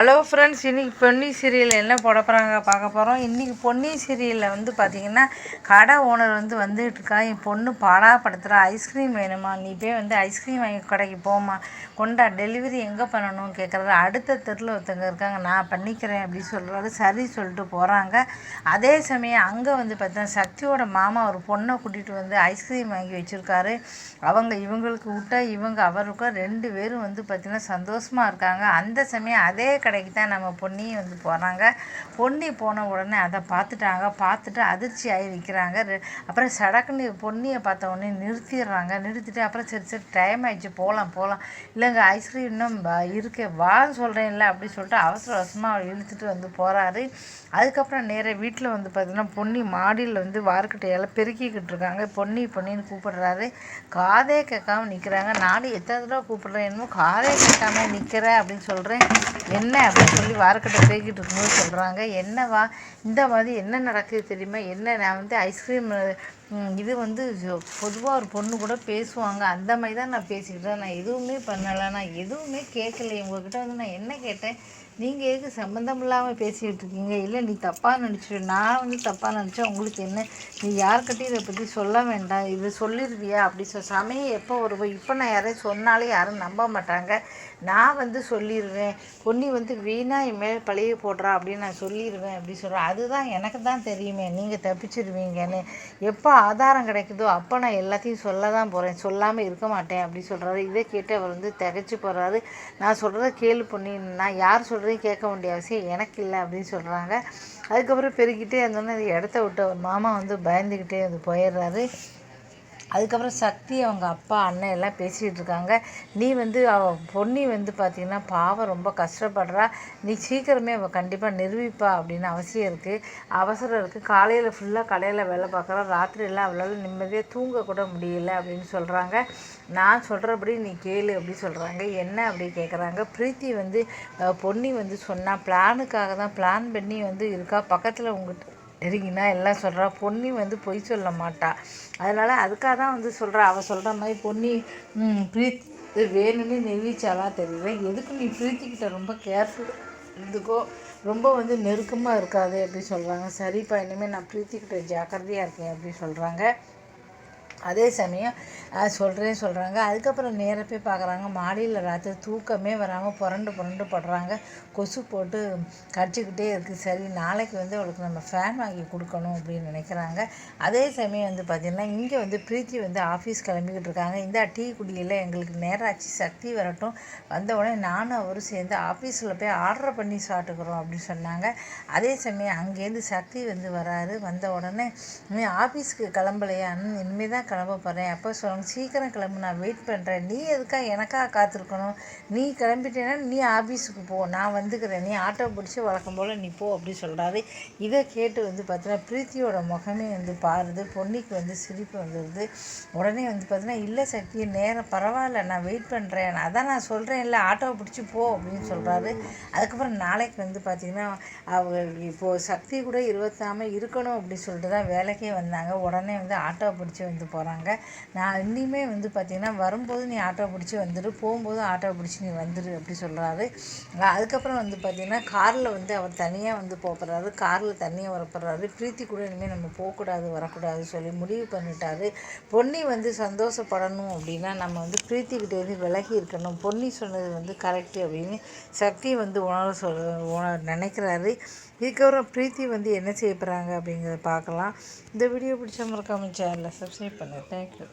Hello friends இன்றைக்கி Ponni serial என்ன போட போகிறாங்க பார்க்க போகிறோம் இன்றைக்கி பொன்னி சீரியலில் வந்து பார்த்திங்கன்னா கடை ஓனர் வந்து வந்துட்டு இருக்கா என் பொண்ணு பாடாப்படுத்துகிறா ஐஸ்கிரீம் வேணுமா? நீ போய் வந்து ஐஸ்கிரீம் வாங்கி கடைக்கு போமா கொண்டா டெலிவரி எங்கே பண்ணணும் கேட்குறாரு அடுத்த தெருவில் ஒருத்தங்க இருக்காங்க நான் பண்ணிக்கிறேன் அப்படின்னு சொல்கிறாரு சரி சொல்லிட்டு போகிறாங்க அதே சமயம் அங்கே வந்து பார்த்தா சக்தியோட மாமா ஒரு பொண்ணை கூட்டிகிட்டு வந்து ஐஸ்கிரீம் வாங்கி வச்சுருக்காரு. அவங்க இவங்களுக்கு விட்டா இவங்க அவருக்கும் ரெண்டு பேரும் வந்து பார்த்திங்கன்னா சந்தோஷமாக இருக்காங்க. அந்த சமயம் அதே கடை கடைக்கு தான் நம்ம பொன்னியும் வந்து போகிறாங்க பொன்னி போன உடனே அதை பார்த்துட்டாங்க. பார்த்துட்டு அதிர்ச்சி ஆகி நிற்கிறாங்க அப்புறம் சடக்குன்னு பொன்னியை பார்த்த உடனே நிறுத்திடுறாங்க. நிறுத்திட்டு அப்புறம் சரி சரி டைம் ஆயிடுச்சு. போகலாம் போகலாம் இல்லைங்க ஐஸ்கிரீம் இன்னும் இருக்கு. வான்னு சொல்கிறேன்ல அப்படின்னு சொல்லிட்டு அவசர அவசரமாக அவர் இழுத்துட்டு வந்து போகிறாரு அதுக்கப்புறம் நேராக வீட்டில் வந்து பார்த்திங்கன்னா பொன்னி மாடியில் வந்து வார்க்கட்டையால் பெருக்கிக்கிட்டு இருக்காங்க. பொன்னி பொன்னின்னு கூப்பிடுறாரு. காதே கேட்காம நிற்கிறாங்க நானும் எத்தனை தடவை கூப்பிட்றேன்? என்னமோ காதே கேட்காம நிற்கிறேன் அப்படின்னு சொல்கிறேன் என்ன அப்படின்னு சொல்லி வாரக்கட்டை பேக்கிட்டு இருக்கும்போது சொல்கிறாங்க என்னவா? இந்த மாதிரி என்ன நடக்குது தெரியுமா? என்ன நான் வந்து ஐஸ்கிரீம் இது வந்து பொதுவாக ஒரு பொண்ணு கூட பேசுவாங்க. அந்த மாதிரி தான் நான் பேசிக்கிட்டேன் நான் எதுவுமே பண்ணலை. நான் எதுவுமே கேட்கல உங்ககிட்ட வந்து நான் என்ன கேட்டேன்? நீங்கள் எதுக்கு சம்மந்தம் இல்லாமல் பேசிக்கிட்டு இருக்கீங்க? இல்லை நீ தப்பாக நினச்சிடு நான் வந்து தப்பாக நினச்சா உங்களுக்கு என்ன? நீ யார்கிட்டையும் இதை பற்றி சொல்ல வேண்டாம். இது சொல்லிடுவியா அப்படி சொல் சமயம் எப்போ வருவோம் இப்போ நான் யாரையும் சொன்னாலே யாரும் நம்ப மாட்டாங்க. நான் வந்து சொல்லிடுவேன் பொன்னி வந்து வீணாக என் மேலே பழைய போடுறா அப்படின்னு நான் சொல்லிடுவேன் அப்படி சொல்கிறேன் அதுதான் எனக்கு தான் தெரியுமே. நீங்கள் தப்பிச்சிருவீங்கன்னு. எப்போ ஆதாரம் கிடைக்குதோ அப்போ நான் எல்லாத்தையும் சொல்ல தான் போகிறேன் சொல்லாமல் இருக்க மாட்டேன் அப்படி சொல்கிறாரு இதை கேட்டு அவர் வந்து திகச்சு போகிறாரு நான் சொல்கிறத கேள்வி பண்ணி நான் யார் சொல்கிறதையும் கேட்க வேண்டிய அவசியம் எனக்கு இல்லை அப்படின்னு சொல்கிறாங்க அதுக்கப்புறம் பெருகிட்டே இருந்தோன்னே இடத்த விட்ட அவர் மாமா வந்து பயந்துக்கிட்டே வந்து போயிடுறாரு. அதுக்கப்புறம் சக்தி அவங்க அப்பா அண்ணன் எல்லாம் பேசிகிட்டு இருக்காங்க. நீ வந்து அவ பொன்னி வந்து பார்த்திங்கன்னா பாவம் ரொம்ப கஷ்டப்படுறா. நீ சீக்கிரமே அவள் கண்டிப்பாக நிரூபிப்பா அப்படின்னு அவசியம் இருக்குது அவசரம் இருக்குது காலையில் ஃபுல்லாக கடையில் வேலை பார்க்குறா. ராத்திரியெல்லாம் அவளால் நிம்மதியாக தூங்கக்கூட முடியல அப்படின்னு சொல்கிறாங்க நான் சொல்கிறபடி நீ கேளு அப்படி சொல்கிறாங்க என்ன அப்படி கேட்குறாங்க பிரீத்தி வந்து பொன்னி வந்து சொன்னால் பிளானுக்காக தான் பிளான் பண்ணி வந்து இருக்கா. பக்கத்தில் உங்கள்கிட்ட நெருங்கினா எல்லாம் சொல்கிறா பொன்னி வந்து பொய் சொல்ல மாட்டா. அதனால் அதுக்காக தான் வந்து சொல்கிறா அவள் சொல்கிற மாதிரி பொன்னி பிரீத் வேணும்னு நெருவிச்சாலாம் தெரியல. எதுக்கு நீ பிரீத்திக்கிட்ட ரொம்ப கேர்ஃபுல் இருந்துக்கோ. ரொம்ப வந்து நெருக்கமாக இருக்காது அப்படி சொல்கிறாங்க சரிப்பா இனிமேல் நான் பிரீத்திக்கிட்ட ஜாக்கிரதையாக இருக்கேன் அப்படி சொல்கிறாங்க அதே சமயம் சொல்கிறேன் சொல்கிறாங்க அதுக்கப்புறம் நேராக போய் பார்க்குறாங்க மாடியில் ராத்திரி தூக்கமே வராமல் புரண்டு புரண்டு படுறாங்க. கொசு போட்டு கடிச்சிக்கிட்டே இருக்குது சரி நாளைக்கு வந்து அவளுக்கு நம்ம ஃபேன் வாங்கி கொடுக்கணும் அப்படின்னு நினைக்கிறாங்க. அதே சமயம் வந்து பார்த்திங்கன்னா இங்கே வந்து பிரீத்தி வந்து ஆஃபீஸ் கிளம்பிக்கிட்டு இருக்காங்க. இந்த டீ குடியில் எங்களுக்கு நேரம் ஆச்சு சக்தி வரட்டும். வந்த உடனே நானும் அவரும் சேர்ந்து ஆஃபீஸில் போய் ஆர்டர் பண்ணி சாப்பிட்டுக்கிறோம் அப்படின்னு சொன்னாங்க. அதே சமயம் அங்கேருந்து சக்தி வந்து வராரு. வந்த உடனே ஆஃபீஸ்க்கு கிளம்பலையான்னு இனிமேல் தான் கிளம்ப போகிறேன் அப்போ சொல்லுங்க சீக்கிரம் கிளம்பு நான் வெயிட் பண்ணுறேன் நீ எதுக்காக எனக்காக காத்திருக்கணும்? நீ கிளம்பிட்டேன்னா நீ ஆஃபீஸுக்கு போ. நான் வந்துக்கிறேன். நீ ஆட்டோ பிடிச்சி வழக்கம் போல் நீ போ அப்படி சொல்கிறாரு இதை கேட்டு வந்து பார்த்தீங்கன்னா பிரீத்தியோட முகமே வந்து பாருது. பொன்னிக்கு வந்து சிரிப்பு வந்துடுது உடனே வந்து பார்த்தீங்கன்னா இல்லை சக்தி நேரம் பரவாயில்ல. நான் வெயிட் பண்ணுறேன் அதான் நான் சொல்கிறேன் இல்லை ஆட்டோவை பிடிச்சி போ அப்படின்னு சொல்கிறாரு அதுக்கப்புறம் நாளைக்கு வந்து பார்த்திங்கன்னா அவங்க இப்போது சக்தி கூட இருபத்தாமல் இருக்கணும் அப்படின்னு சொல்லிட்டு தான் வேலைக்கே வந்தாங்க. உடனே வந்து ஆட்டோவை பிடிச்சி வந்து போ போகிறாங்க நான் இன்னுமே வந்து பார்த்திங்கன்னா வரும்போது நீ ஆட்டோ பிடிச்சி வந்துடு போகும்போது ஆட்டோ பிடிச்சி நீ வந்துடு அப்படி சொல்கிறாரு அதுக்கப்புறம் வந்து பார்த்திங்கன்னா காரில் வந்து அவர் தனியாக வந்து போகிறாரு காரில் தனியாக வரப்படுறாரு. பிரீத்தி கூட இனிமேல் நம்ம போகக்கூடாது வரக்கூடாது சொல்லி முடிவு பண்ணிட்டாரு. பொன்னி வந்து சந்தோஷப்படணும் அப்படின்னா நம்ம வந்து பிரீத்திக்கிட்டேருந்து விலகி இருக்கணும். பொன்னி சொன்னது வந்து கரெக்டு அப்படின்னு சக்தி வந்து உணர சொல் உணர் நினைக்கிறாரு. இதுக்கப்புறம் ப்ரீத்தி வந்து என்ன செய்ய போகிறாங்க அப்படிங்கிறத பார்க்கலாம். இந்த வீடியோ பிடிச்ச மறக்காமல் சேனலில் சப்ஸ்கிரைப் பண்ணு தேங்க்யூ